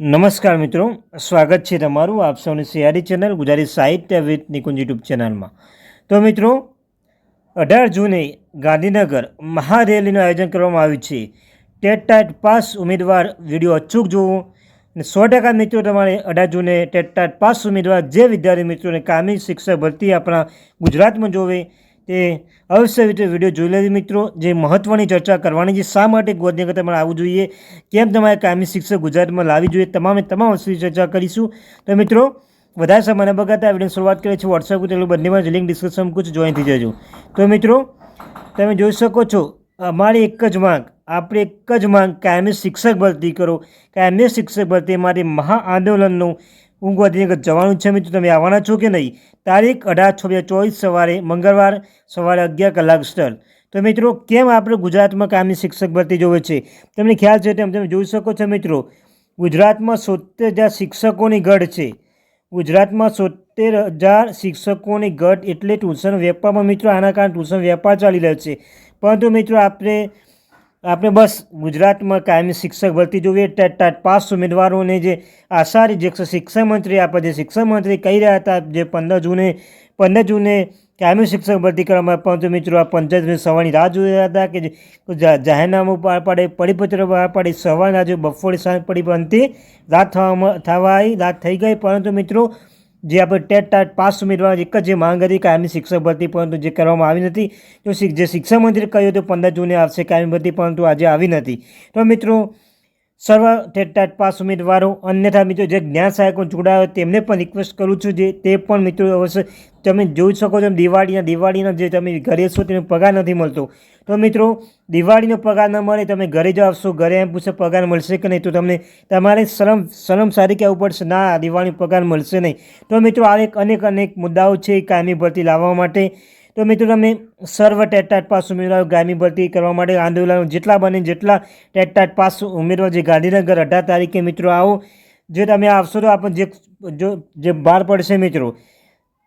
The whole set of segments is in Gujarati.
નમસ્કાર મિત્રો, સ્વાગત છે તમારું આપ સૌની સિયારી ચેનલ ગુજરાતી સાહિત્ય વિથ નિકુંજ યુટ્યુબ ચેનલમાં. તો મિત્રો, અઢાર જૂને ગાંધીનગર મહારેલીનું આયોજન કરવામાં આવ્યું છે. ટેટ ટાટ પાસ ઉમેદવાર વીડિયો અચૂક જોવો. અને સો ટકા મિત્રો તમારે અઢાર જૂને ટેટ ટાટ પાસ ઉમેદવાર જે વિદ્યાર્થી મિત્રોને કામી શિક્ષક ભરતી આપણા ગુજરાતમાં જોવે તે અવશ્ય રીતે વીડિયો જોઈ લેજો મિત્રો. જે મહત્ત્વની ચર્ચા કરવાની છે, શા માટે ગોધનગર તમારે આવવું જોઈએ, કેમ તમારે કાયમી શિક્ષક ગુજરાતમાં લાવવી જોઈએ, તમામે તમામ વસ્તુની ચર્ચા કરીશું. તો મિત્રો, વધારે સમય ન બગાડતા વીડિયો શરૂઆત કરીએ છીએ. વોટ્સઅપ તેલું બંનેમાં લિંક ડિસ્ક્રિપ્શન કુછ જોઈન થઈ જજો. તો મિત્રો, તમે જોઈ શકો છો, અમારી એક જ માંગ, આપણે એક જ માંગ કાયમી શિક્ષક ભરતી કરો. કાયમી શિક્ષક ભરતી માટે મહા આંદોલનનું હું જવાનું છે મિત્રો, તમે આવવાના છો કે નહીં? તારીખ અઢાર છ બે ચોવીસ સવારે, મંગળવાર સવારે અગિયાર કલાક સ્થળ. તો મિત્રો, કેમ આપણે ગુજરાતમાં કામની શિક્ષક ભરતી જોવે છે? તમને ખ્યાલ છે તેમ તમે જોઈ શકો છો મિત્રો, ગુજરાતમાં સોતેર હજાર શિક્ષકોની ગઢ છે. ગુજરાતમાં સોતેર હજાર શિક્ષકોની ગઢ એટલે ટ્યુશન વેપારમાં મિત્રો, આના કારણે ટ્યુશન વેપાર ચાલી રહ્યો છે. પરંતુ મિત્રો, આપણે આપણે બસ ગુજરાતમાં કાયમી શિક્ષક ભરતી જોઈએ ટાટ પાસ ઉમેદવારોને જે આશારી જે શિક્ષણ મંત્રી આપણે જે શિક્ષણ મંત્રી કહી રહ્યા હતા જે પંદર જૂને પંદર જૂને કાયમી શિક્ષક ભરતી કરવામાં પરંતુ મિત્રો આ પંચાયતની સવારની રાહ જોઈ રહ્યા હતા કે જાહેરનામું પાર પાડે, પરિપત્ર બહાર પાડે, સવારના જે બપોરે સાંજ પડી બનતી રાત થવામાં થવા રાત થઈ ગઈ. પરંતુ મિત્રો જે આપણે ટેટ ટાટ પાસ ઉમેદવાર એક જ જે માંગ હતી કાયમી શિક્ષક ભરતી પરંતુ જે કરવામાં આવી નથી. તો જે શિક્ષણ મંત્રી કહ્યું હતું, પંદર જૂને આવશે કાયમી ભરતી પરંતુ આજે આવી નથી. તો મિત્રો સર્વ ટેટ પાસ ઉમેદવારો, અન્યથા મિત્રો જે જ્ઞાન સહાયકો જોડાયો તેમને પણ રિક્વેસ્ટ કરું છું જે તે પણ મિત્રો અવશ્ય તમે જોઈ શકો છો. દિવાળીના દિવાળીના જે તમે ઘરે છો તેને પગાર નથી મળતો. તો મિત્રો, દિવાળીનો પગાર ન મળે તમે ઘરે જ આવશો, ઘરે એમ પૂછે પગાર મળશે કે નહીં? તો તમને તમારે શરમ શરમ સારી કહેવું પડશે, ના દિવાળીનો પગાર મળશે નહીં. તો મિત્રો, આ એક અનેક અનેક મુદ્દાઓ છે કાયમી ભરતી લાવવા માટે. તો મિત્રો તમે સર્વ ટેટટાટ પાસ ઉમેદવાર ગામી ભરતી કરવા માટે આંદોલન જેટલા બને જેટલા ટેટટાટ પાસ ઉમેરવા જે ગાંધીનગર અઢાર તારીખે મિત્રો આવો. જે તમે આવશો તો આપણને જે, જો, જે બહાર પડશે મિત્રો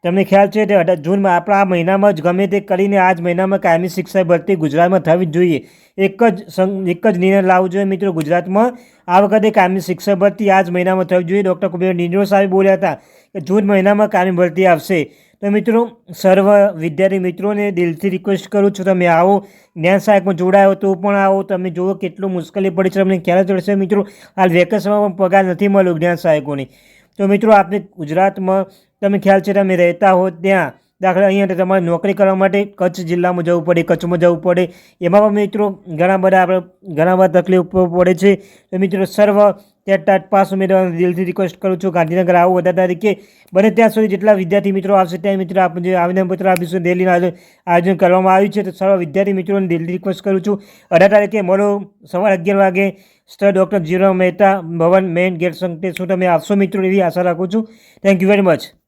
તમને ખ્યાલ છે અઢાર જૂનમાં આપણા આ મહિનામાં જ ગમે તે કરીને આ જ મહિનામાં કાયમી શિક્ષા ભરતી ગુજરાતમાં થવી જ જોઈએ. એક જ એક જ નિર્ણય લાવવો જોઈએ મિત્રો ગુજરાતમાં. આ વખતે કાયમી શિક્ષક ભરતી આ જ મહિનામાં થવી જોઈએ. ડૉક્ટર કુબેર નિંદ્રો સાહેબ બોલ્યા હતા કે જૂન મહિનામાં કાયમી ભરતી આવશે. તો મિત્રો, સર્વ વિદ્યાર્થી મિત્રોને દિલથી રિક્વેસ્ટ કરું છું તમે આવો. જ્ઞાન સહાયકમાં જોડાયો તો પણ આવો. તમે જુઓ કેટલું મુશ્કેલી પડી છે. તમને ખ્યાલ ચડશે મિત્રો, હાલ વેકેશનમાં પણ પગાર નથી મળ્યો જ્ઞાન સહાયકોને. તો મિત્રો આપણે ગુજરાતમાં તમે ખ્યાલ છે તમે રહેતા હો ત્યાં દાખલા અહીંયા તમારે નોકરી કરવા માટે કચ્છ જિલ્લામાં જવું પડે, કચ્છમાં જવું પડે. એમાં પણ મિત્રો ઘણા બધા આપણે, ઘણા બધા તકલીફ પડે છે. તો મિત્રો સર્વ ટેટ પાસ ઉમેદવારોને દિલથી રિક્વેસ્ટ કરું છું ગાંધીનગર આવો બધા તારીખે બને ત્યાં સુધી જેટલા વિદ્યાર્થી મિત્રો આવશે ત્યાં મિત્રો આપણે જે આવેદનપત્ર આપીશું દિલ્હીનું આયોજન કરવામાં આવ્યું છે, તો સર્વ વિદ્યાર્થી મિત્રોને દિલથી રિક્વેસ્ટ કરું છું. અઢાર તારીખે મળો સવારે અગિયાર વાગે. સ્થળ ડૉક્ટર જીરો મહેતા, ભવન મેઇન ગેટ સંકેત શું તમે આવશો મિત્રો એવી આશા રાખું છું. Thank you very much